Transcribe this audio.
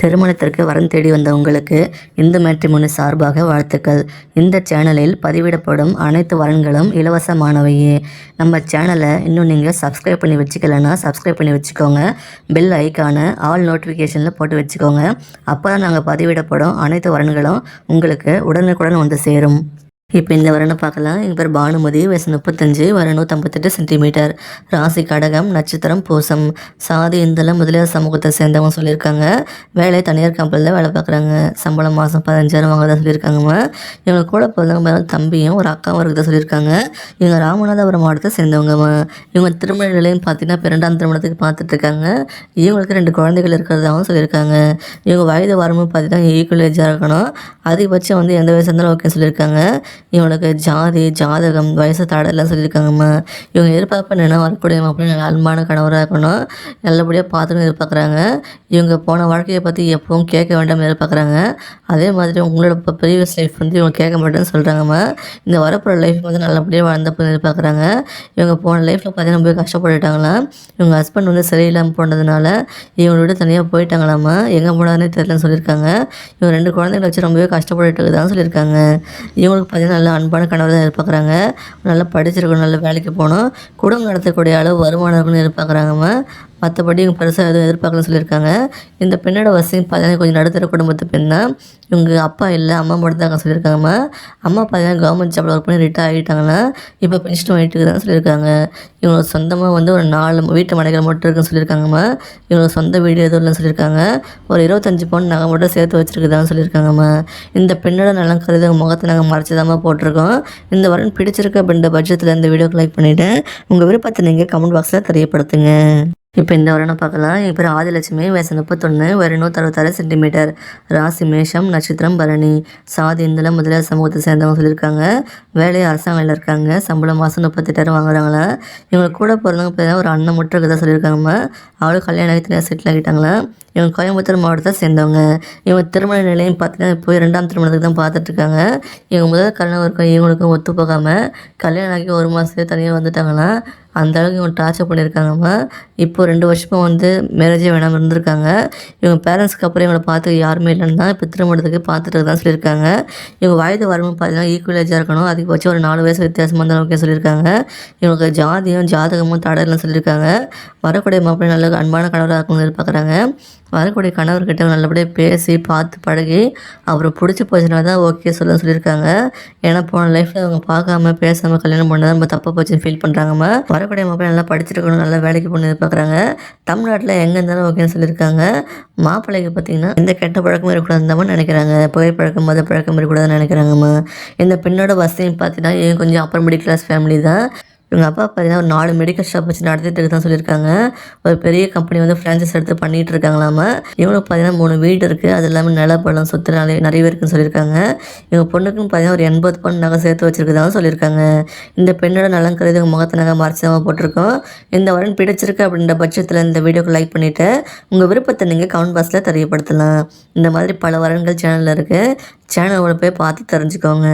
திருமணத்திற்கு வரன் தேடி வந்த உங்களுக்கு இந்து மேட்ரிமோனி சார்பாக வாழ்த்துக்கள். இந்த சேனலில் பதிவிடப்படும் அனைத்து வரன்களும் இலவசமானவையே. நம்ம சேனலை இன்னும் நீங்கள் சப்ஸ்கிரைப் பண்ணி வச்சுக்கலன்னா சப்ஸ்கிரைப் பண்ணி வச்சுக்கோங்க. பெல் ஐக்கானை ஆல் நோட்டிஃபிகேஷனில் போட்டு வச்சுக்கோங்க. அப்போ தான் நாங்கள் பதிவிடப்படும் அனைத்து வரன்களும் உங்களுக்கு உடனுக்குடன் வந்து சேரும். இப்போ இந்த வரணும் பார்க்கலாம். எங்கள் பேர் பானுமதி. வயசு முப்பத்தஞ்சு. வர நூற்றம்பத்தெட்டு சென்டிமீட்டர். ராசி கடகம் நட்சத்திரம் பூசம். சாதி இந்தளம் முதலியார் சமூகத்தை சேர்ந்தவங்க சொல்லியிருக்காங்க. வேலை தனியார் கம்பெனியில் வேலை பார்க்குறாங்க. சம்பளம் மாதம் பதினஞ்சாயிரம் வாங்குறதா சொல்லியிருக்காங்கம்மா. இவங்க கூட பிறந்தவங்க தம்பியும் ஒரு அக்காவும் இருக்கிறத சொல்லியிருக்காங்க. இவங்க ராமநாதபுரம் மாவட்டத்தை சேர்ந்தவங்கம்மா. இவங்க திருமண நிலையம் பார்த்தீங்கன்னா இரண்டாம் திருமணத்துக்கு பார்த்துட்டு இருக்காங்க இவங்களுக்கு ரெண்டு குழந்தைகள் இருக்கிறதாகவும் சொல்லியிருக்காங்க. இவங்க வயது வரம்பு பார்த்தீங்கன்னா ஈக்குவல் ஏஜாக இருக்கணும். அதிகபட்சம் வந்து எந்த வயசு இருந்தாலும் ஓகே சொல்லியிருக்காங்க. இவனுக்கு ஜாதி ஜாதகம் வயசு தடெல்லாம் சொல்லியிருக்காங்கம்மா. இவங்க எதிர்பார்ப்பு என்னென்னா வரக்கூடிய மாப்பிள்ளை அன்பான கணவராக இருக்கணும். நல்லபடியாக பார்த்துக்கணும் எதிர்பார்க்குறாங்க. இவங்க போன வாழ்க்கையை பற்றி எப்பவும் கேட்க வேண்டாம்னு எதிர்பார்க்குறாங்க. அதே மாதிரி உங்களோட இப்போ ப்ரீவியஸ் லைஃப் வந்து இவங்க கேட்க மாட்டேன்னு சொல்கிறாங்கம்மா இந்த வரப்போகிற லைஃப் வந்து நல்லபடியாக வாழ்ந்தப்போ எதிர்பார்க்குறாங்க. இவங்க போன லைஃப்பில் பார்த்தீங்கன்னா போய் கஷ்டப்பட்டுட்டாங்களாம் இவங்க ஹஸ்பண்ட் வந்து சரியில்லாமல் போனதுனால இவங்களோட தனியாக போயிட்டாங்களாம்மா? எங்கே போனாதுன்னே தெரியலன்னு சொல்லியிருக்காங்க. இவங்க ரெண்டு குழந்தைகளை வச்சு ரொம்பவே கஷ்டப்பட்டுட்டு தான் சொல்லியிருக்காங்க. இவங்களுக்கு பார்த்தீங்கன்னா நல்ல அன்பான கணவர் தான் எதிர்பார்க்குறாங்க நல்லா படிச்சிருக்கணும் நல்ல வேலைக்கு போகணும். குடும்பம் நடத்தக்கூடிய அளவு வருமானம் இருக்குன்னு எதிர்பார்க்குறாங்கம்மா. மற்றபடி இவங்க பெருசாக எதுவும் எதிர்பார்க்கலன்னு சொல்லியிருக்காங்க. இந்த பெண்ணோட வசதி பார்த்தீங்கன்னா கொஞ்சம் நடுத்தர குடும்பத்து பெண் தான் இவங்க அப்பா இல்லை அம்மா மட்டும் தான் சொல்லியிருக்காங்கம்மா. அம்மா பார்த்தீங்கன்னா கவர்மெண்ட் ஜாப்பில் ஒர்க் பண்ணி ரிட்டையர் ஆகிட்டாங்கன்னா இப்போ பென்ஷன் வாங்கிட்டு தான் சொல்லியிருக்காங்க. இவங்க சொந்தமாக வந்து ஒரு நாலு வீட்டு மனைகள் மட்டும் இருக்குன்னு சொல்லியிருக்காங்கம்மா. இவங்க சொந்த வீடு எதுவும் இல்லைன்னு சொல்லியிருக்காங்க. ஒரு இருபத்தஞ்சி பவுன் நகை மட்டும் சேர்த்து வச்சுருக்குதான்னு சொல்லியிருக்காங்கம்மா. இந்த பெண்ணோட நலம் கருது முகத்தை நாங்கள் மறைச்சதாமல் போட்டிருக்கோம். இந்த வரன் பிடிச்சிருக்க அப்படின்ற பட்சத்தில் இந்த வீடியோக்கு லைக் பண்ணிவிட்டு உங்கள் விருப்பத்தை நீங்கள் கமெண்ட் பாக்ஸில் தெரியப்படுத்துங்க. இப்போ இந்த வரனை பார்க்கலாம். என் பேர் ஆதிலட்சுமி. வயசு முப்பத்தொன்று ஒரு நூற்றறுபத்தாறு சென்டிமீட்டர். ராசி மேஷம் நட்சத்திரம் பரணி. சாதி இந்தளம் முதலியார் சமூகத்தை சேர்ந்தவங்க சொல்லியிருக்காங்க. வேலையை அரசாங்கம் இருக்காங்க. சம்பளம் மாதம் முப்பத்தெட்டாயிரம் வாங்குறாங்களா? இவங்க கூட பிறந்தவங்க பார்த்தீங்கன்னா ஒரு அண்ணன் முற்றுக்கு தான் சொல்லியிருக்காங்க. அவளும் கல்யாணம் ஆகி தனியாக செட்டில் ஆகிட்டாங்களா? இவங்க கோயம்புத்தூர் மாவட்டத்தை சேர்ந்தவங்க. இவங்க திருமண நிலையம் பார்த்தீங்கன்னா போய் ரெண்டாம் திருமணத்துக்கு தான் பார்த்துட்ருக்காங்க இவங்க முதல் கல்யாணம் இவங்களுக்கும் ஒத்து போகாமல் கல்யாணம் ஆகி ஒரு மாதத்துலேயே தனியாக வந்துட்டாங்கன்னா அந்த அளவுக்கு இவங்க டார்ச்சர் பண்ணியிருக்காங்கம்மா இப்போ ரெண்டு வருஷமாக வந்து மேரேஜே வேணாமல் இருந்திருக்காங்க. இவங்க பேரண்ட்ஸ்க்கு அப்புறம் இவங்களை பார்த்து யாருமே இல்லைன்னு தான் இப்போ திருமணத்துக்கு பார்த்துட்டு தான் சொல்லியிருக்காங்க. இவங்க வயது வரணும் பார்த்தீங்கன்னா ஈக்குவலேஜாக இருக்கணும். இருக்கணும் அதிகபட்சம் ஒரு நாலு வயசு வித்தியாசமாக இருந்தாலும் ஓகே சொல்லியிருக்காங்க. இவங்களுக்கு ஜாதியும் ஜாதகமும் தடலாம் சொல்லியிருக்காங்க. வரக்கூடிய மாப்பிள்ளை நல்ல அன்பான கணவராக இருக்கணும்னு எதிர்பார்க்குறாங்க. வரக்கூடிய கணவர்கிட்ட நல்லபடியாக பேசி பார்த்து பழகி அவரை பிடிச்சி போச்சுனா தான் ஓகே சொல்ல சொல்லியிருக்காங்க. ஏன்னா போன லைஃப்பில் அவங்க பார்க்காம பேசாமல் கல்யாணம் பண்ணதான் நம்ம தப்பாக போச்சுன்னு ஃபீல் பண்ணுறாங்கம்மா வரக்கூடிய மாப்பிள்ளை நல்லா படிச்சிருக்கணும் நல்லா வேலைக்கு போகணும் எதிர்பார்க்குறாங்க. தமிழ்நாட்டில் எங்கே இருந்தாலும் ஓகேன்னு சொல்லியிருக்காங்க. மாப்பிள்ளைக்கு பார்த்தீங்கன்னா எந்த கெட்ட பழக்கமும் இருக்கக்கூடாதுன்னு நினைக்கிறாங்க. புகைப்பழக்கம் மத பழக்கம் இருக்கக்கூடாதுன்னு நினைக்கிறாங்கம்மா. இந்த பெண்ணோட வசதியும் பார்த்தீங்கன்னா கொஞ்சம் அப்பர் மிடில் கிளாஸ் ஃபேமிலி தான். இவங்க அப்பா பார்த்தீங்கன்னா ஒரு நாலு மெடிக்கல் ஷாப் வச்சு நடத்திட்டு இருக்க தான் சொல்லியிருக்காங்க. ஒரு பெரிய கம்பெனி வந்து ஃப்ரான்ச்சைஸ் எடுத்து பண்ணிகிட்டு இருக்காங்களாம. இவங்களுக்கு பார்த்தீங்கன்னா மூணு வீடு இருக்குது அது இல்லாமல் நிலப்பழம் சொத்து நிறைய நிறைய இருக்குன்னு சொல்லியிருக்காங்க. இவங்க பொண்ணுக்குன்னு பார்த்தீங்கன்னா ஒரு எண்பது பவுன் நகை சேர்த்து வச்சிருக்கதாகவும் சொல்லியிருக்காங்க. இந்த பெண்ணோட நலம் கருது உங்கள் முகத்தை நகை மறைச்சதாக போட்டிருக்கோம். இந்த வரன் பிடிச்சிருக்கு அப்படின்ற பட்சத்தில் இந்த வீடியோக்கு லைக் பண்ணிவிட்டு உங்கள் விருப்பத்தை நீங்கள் கமெண்ட் பாக்ஸில் தெரியப்படுத்தலாம். இந்த மாதிரி பல வரன்கள் சேனலில் இருக்குது சேனலோட போய் பார்த்து தெரிஞ்சுக்கோங்க.